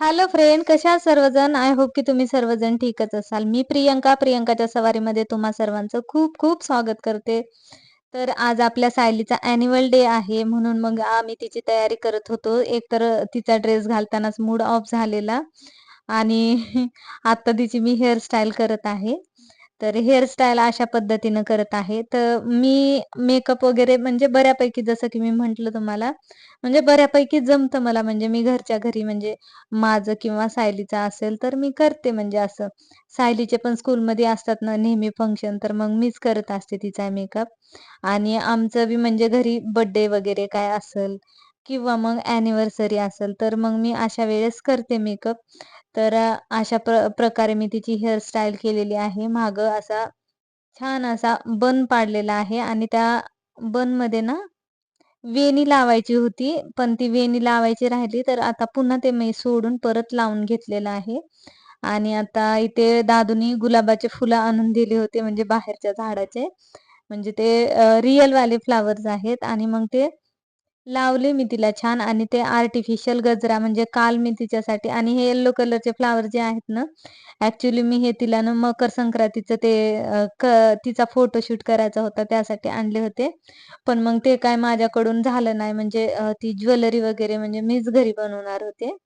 Hello friend कशा सर्वजण? I hope की तुम्ही सर्वजण ठीकच असाल. मी प्रियंका प्रियंकाच्या सवारीमध्ये तुम्हा सर्वांचं खूप खूप स्वागत करते. तर आज आपल्या सायलीचा अॅन्युअल डे आहे म्हणून मग आम्ही तिची तयारी करत होतो. एकतर तिचा ड्रेस घालतानाच मूड ऑफ झालेला. आणि आता तिची मी हेअरस्टाईल करत आहे. तर हेअरस्टाईल अशा पद्धतीनं करत आहे. तर मी मेकअप वगैरे म्हणजे बऱ्यापैकी जसं की मी म्हटलं तुम्हाला म्हणजे बऱ्यापैकी जमतं मला. म्हणजे मी घरच्या घरी म्हणजे माझं किंवा सायलीचं असेल तर मी करते. म्हणजे असं सायलीचे पण स्कूलमध्ये असतात ना नेहमी फंक्शन तर मग मीच करत असते तिचा मेकअप आणि आमचं बी म्हणजे घरी बड्डे वगैरे काय असेल किंवा मग अॅनिव्हर्सरी असेल तर मग मी अशा वेळेस करते मेकअप तर अशा प्र प्रकारे मी तिची हेअरस्टाईल केलेली आहे. मागं असा छान असा बन पाडलेला आहे आणि त्या बनमध्ये ना वेणी लावायची होती पण ती वेणी लावायची राहिली तर आता पुन्हा ते मी सोडून परत लावून घेतलेलं आहे. आणि आता इथे दादूनी गुलाबाचे फुलं आणून दिले होते म्हणजे बाहेरच्या झाडाचे. म्हणजे ते रिअल वाले फ्लावर्स आहेत आणि मग ते लावले मी तिला छान आणि ते आर्टिफिशियल गजरा म्हणजे काल मी तिच्यासाठी आणि हे येल्लो कलरचे फ्लावर जे आहेत ना ऍक्च्युली मी हे तिला ना मकर संक्रांतीचं ते क तिचा फोटोशूट करायचा होता त्यासाठी आणले होते. पण मग ते काय माझ्याकडून झालं नाही म्हणजे ती ज्वेलरी वगैरे म्हणजे मीच घरी बनवणार होते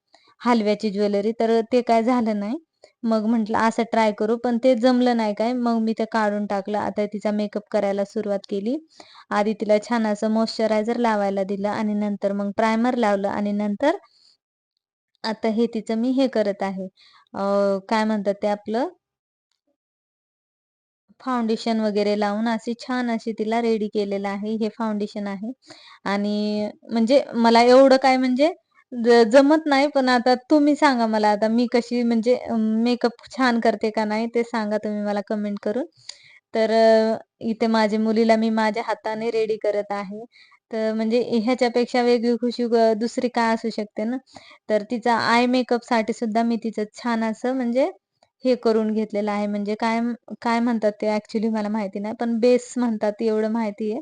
हलव्याची ज्वेलरी तर ते काय झालं नाही. मग म्हटलं असं ट्राय करू. पण ते जमलं नाही काय. मग मी ते काढून टाकलं. आता तिचा मेकअप करायला सुरुवात केली. आधी तिला छान असं मॉइश्चरायझर लावायला दिलं आणि नंतर मग प्रायमर लावलं आणि नंतर आता हे तिचं मी हे करत आहे. काय म्हणतात ते आपलं? फाउंडेशन वगैरे लावून अशी छान अशी तिला रेडी केलेलं आहे. हे फाउंडेशन आहे. आणि म्हणजे मला एवढं काय म्हणजे जमत नाही पण आता तुम्ही सांगा मला आता मी कशी म्हणजे मेकअप छान करते का नाही ते सांगा तुम्ही मला कमेंट करून. तर इथे माझ्या मुलीला मी माझ्या हाताने रेडी करत आहे. तर म्हणजे ह्याच्यापेक्षा वेगळी खुशी दुसरी काय असू शकते ना? तर तिचा आय मेकअपसाठी सुद्धा मी तिचं छान असं म्हणजे हे करून घेतलेलं आहे. म्हणजे काय काय म्हणतात ते ऍक्च्युली मला माहिती नाही पण बेस म्हणतात एवढं माहिती आहे.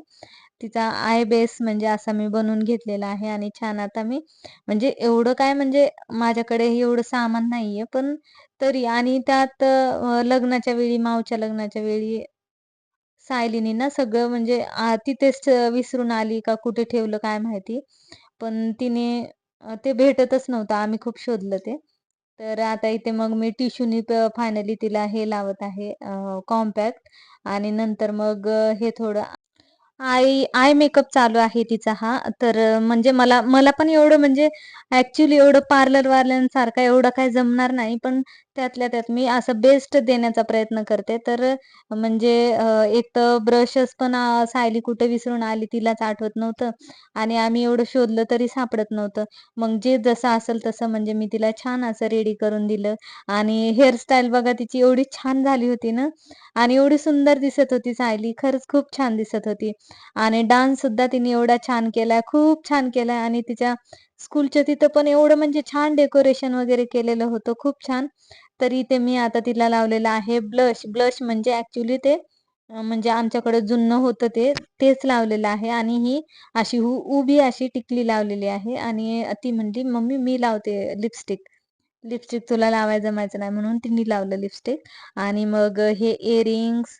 तिचा आय बेस म्हणजे असा मी बनवून घेतलेला आहे आणि छान आता मी म्हणजे एवढं काय म्हणजे माझ्याकडे एवढं सामान नाहीये पण तरी आणि त्यात लग्नाच्या वेळी मावच्या लग्नाच्या वेळी सायलीनी ना सगळं म्हणजे तिथेच विसरून आली का कुठे ठेवलं काय माहिती. पण तिने ते भेटतच नव्हतं. आम्ही खूप शोधलं ते. तर आता इथे मग मी टिश्यूनी फायनली तिला हे लावत आहे कॉम्पॅक्ट आणि नंतर मग हे थोडं आय आय मेकअप चालू आहे तिचा हा. तर म्हणजे मला मला पण एवढं म्हणजे ऍक्च्युली एवढं पार्लर वाल्यांसारखा एवढं काही जमणार नाही. पण त्यातल्या त्यात मी असं बेस्ट देण्याचा प्रयत्न करते. तर म्हणजे एक तर ब्रशेस पण सायली कुठे विसरून आली तिलाच आठवत नव्हतं. आणि आम्ही एवढं शोधलं तरी सापडत नव्हतं. मग जे जसं असेल तसं म्हणजे मी तिला छान असं रेडी करून दिलं. आणि हेअरस्टाईल बघा तिची एवढी छान झाली होती ना. आणि एवढी सुंदर दिसत होती सायली. खरंच खूप छान दिसत होती. आणि डान्स सुद्धा तिने एवढा छान केलाय खूप छान केलाय. आणि तिच्या स्कूलच्या तिथं पण एवढं म्हणजे छान डेकोरेशन वगैरे केलेलं होतं खूप छान. तरी ते मी आता तिला लावलेलं आहे ब्लश ब्लश म्हणजे ऍक्च्युली ते म्हणजे आमच्याकडे जुनं होतं ते तेच लावलेलं आहे. आणि ही अशी उभी अशी टिकली लावलेली आहे. आणि ती म्हणली मम्मी मी लावते लिपस्टिक लिपस्टिक तुला लावायला जमायचं नाही म्हणून तिने लावलं लिपस्टिक आणि मग हे इयरिंग्स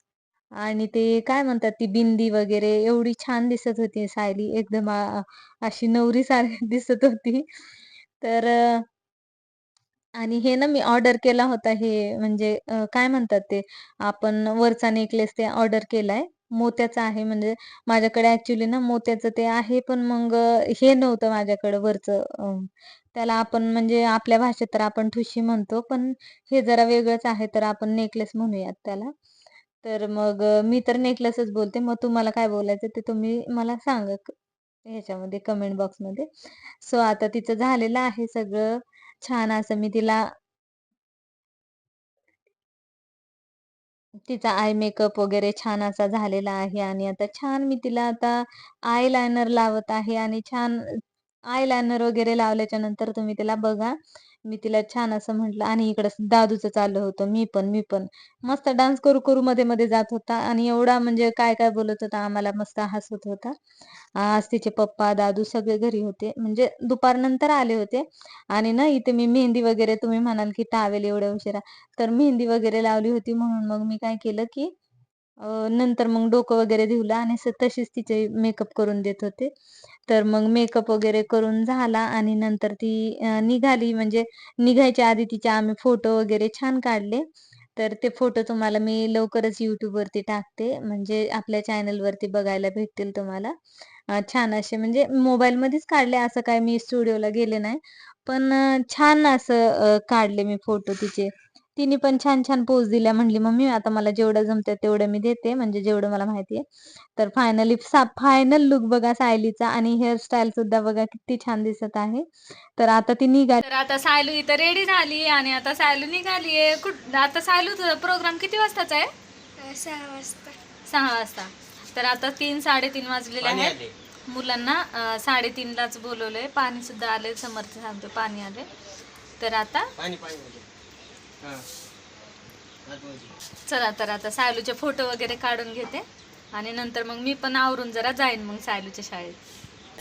आणि ते काय म्हणतात ती बिंदी वगैरे एवढी छान दिसत होती सायली. एकदम अशी नवरी सारखी दिसत होती. तर आणि हे ना मी ऑर्डर केला होता हे म्हणजे काय म्हणतात ते आपण वरचा नेकलेस ते ऑर्डर केलाय. मोत्याचा आहे म्हणजे माझ्याकडे ऍक्च्युली ना मोत्याचं ते आहे पण मग हे नव्हतं माझ्याकडे वरचं त्याला आपण म्हणजे आपल्या भाषेत तर आपण ठुशी म्हणतो पण हे जरा वेगळंच आहे तर आपण नेकलेस म्हणूयात त्याला. तर मग मी तर नेकलेसच बोलते. मग तुम्हाला काय बोलायचं ते तुम्ही मला सांगा ह्याच्यामध्ये कमेंट बॉक्समध्ये. सो आता तिचं झालेलं आहे सगळं. छान असं मी तिला तिचा आय मेकअप वगैरे छान असा झालेला आहे आणि आता छान मी तिला आता आय लायनर लावत आहे आणि छान आय लायनर वगैरे लावल्याच्या नंतर तुम्ही तिला बघा. मी तिला छान असं म्हटलं आणि इकडं दादूचं चाललं होतं, "मी पण, मी पण." मस्त डान्स करू, करू मध्ये-मध्ये जात होता आणि एवढा म्हणजे काय-काय बोलत होता, आम्हाला मस्त हसत होता. आज तिचे पप्पा, दादू सगळे घरी होते. म्हणजे दुपारनंतर आले होते आणि ना इथे मी मेहंदी वगैरे तुम्ही म्हणाल, की टावेल एवढ्या उशिरा, तर मेहंदी वगैरे लावली होती म्हणून मग मी काय केलं, की नंतर मग डोकं वगैरे धुवलं आणि तशीच तिचे मेकअप करून देत होते. तर मग मेकअप वगैरे करून झाला आणि नंतर ती निघाली म्हणजे निघायच्या आधी तिचे आम्ही फोटो वगैरे छान काढले. तर ते फोटो तुम्हाला मी लवकरच यूट्यूबवरती टाकते. म्हणजे आपल्या चॅनलवरती बघायला भेटतील तुम्हाला. छान असे म्हणजे मोबाईलमध्येच काढले, असं काय मी स्टुडिओला गेले नाही. पण छान असं काढले मी फोटो तिचे. तिने पण छान-छान पोज दिल्या. म्हटली, "मम्मी आता मला जेवढं जमतंय तेवढं मी देते, म्हणजे जेवढं मला माहिती आहे." तर फायनली सा फायनल लूक बघा सायलीचा. आणि हेअरस्टाईल सुद्धा बघा किती छान दिसत आहे. तर आता ती निघाली. तर आता सायलू इथं रेडी झाली आणि आता सायलू निघालीये. कुठ आता सायलू तुझा प्रोग्राम किती वाजताचा आहे? सहा वाजता. सहा वाजता. तर आता तीन साडेतीन वाजलेले आहेत. मुलांना साडेतीनलाच बोलवलंय. पाणी सुद्धा आले समर्थ सांगतो पाणी आले तर आता पाणी पाणी. चला तर आता सायलूचे फोटो वगैरे काढून घेते. आणि नंतर मग मी पण आवरून जरा जाईन मग सायलूच्या शाळेत.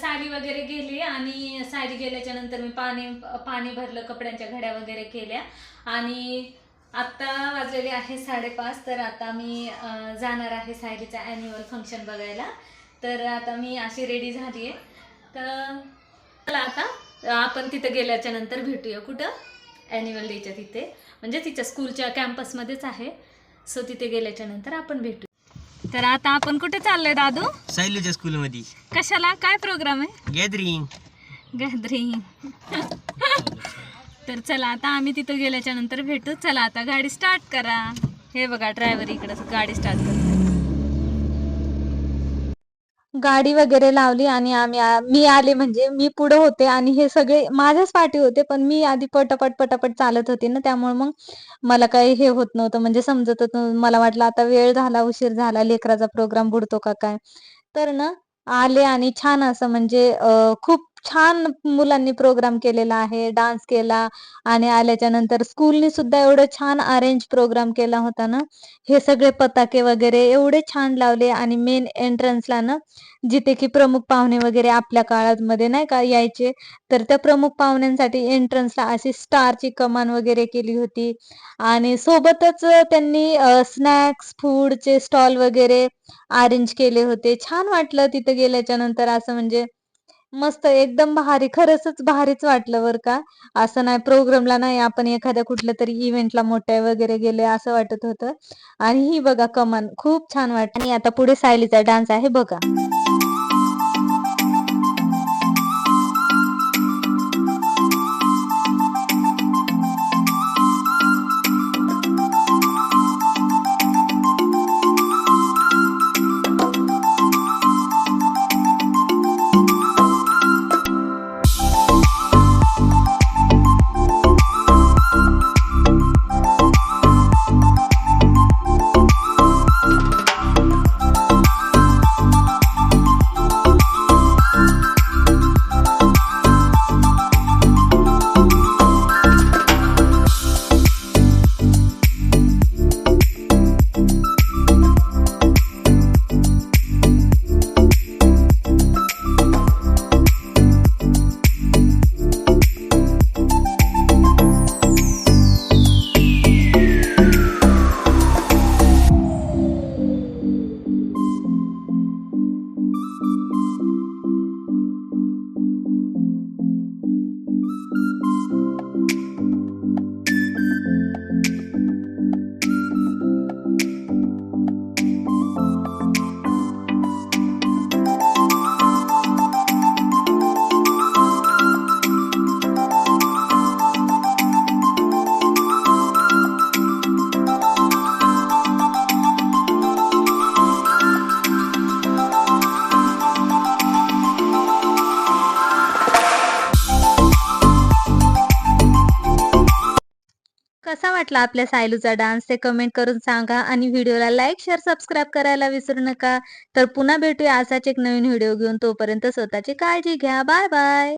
साडी वगैरे गेली आणि साडी गेल्याच्यानंतर मी पाणी पाणी भरलं कपड्यांच्या घड्या वगैरे केल्या. आणि आत्ता वाजलेले आहे साडेपाच तर आता मी जाणार आहे सायलीचा ॲन्युअल फंक्शन बघायला. तर आता मी अशी रेडी झाली आहे तर चला आता आपण तिथं गेल्याच्यानंतर भेटूया. कुठं? ॲन्युअल डेच्या तिथे. म्हणजे तिच्या स्कूलच्या कॅम्पसमध्येच आहे. सो तिथे गेल्याच्यानंतर आपण भेटू. तर आता आपण कुठे चाललोय दादू? सायलीच्या स्कूलमध्ये कशाला? काय प्रोग्राम आहे? गॅदरिंग गॅदरिंग तर चला आता आम्ही तिथं गेल्याच्यानंतर भेटू. चला आता गाडी स्टार्ट करा. हे बघा ड्रायव्हर इकडं गाडी स्टार्ट करतो गाडी वगैरे लावली आणि आम्ही आ- मी आले म्हणजे मी पुढे होते आणि हे सगळे माझ्याच पाठी होते पण मी आधी पटापट पटापट चालत होते ना त्यामुळे मग मला काही हे होत नव्हतं. म्हणजे समजत नव्हतं. मला वाटलं आता वेळ झाला उशीर झाला लेकराचा प्रोग्राम बुडतो का काय? तर ना आले आणि छान असं म्हणजे अ, खूप छान मुलांनी प्रोग्राम केलेला आहे डान्स केला आणि आल्याच्यानंतर स्कूलनी सुद्धा एवढं छान अरेंज प्रोग्राम केला होता ना. हे सगळे पताके वगैरे एवढे छान लावले आणि मेन एंट्रन्सला ना जिथे की प्रमुख पाहुणे वगैरे आपल्या काळामध्ये नाही का यायचे तर त्या प्रमुख पाहुण्यांसाठी एंट्रन्सला अशी स्टारची कमान वगैरे केली होती. आणि सोबतच त्यांनी स्नॅक्स फूडचे स्टॉल वगैरे अरेंज केले होते. छान वाटलं तिथे गेल्याच्यानंतर असं म्हणजे मस्त एकदम भारी खरंच भारीच वाटलं बरं का. असं नाही प्रोग्रामला नाही आपण एखाद्या कुठल्या तरी इव्हेंटला मोठ्या वगैरे गेले असं वाटत होतं. आणि ही बघा कमान खूप छान वाटत आणि आता पुढे सायलीचा डान्स आहे बघा. वाटला आपल्या सायलूचा डान्स ते कमेंट करून सांगा आणि व्हिडिओला लाईक शेअर सबस्क्राईब करायला विसरू नका. तर पुन्हा भेटूया असाच एक नवीन व्हिडिओ घेऊन. तोपर्यंत स्वतःची काळजी घ्या. Bye bye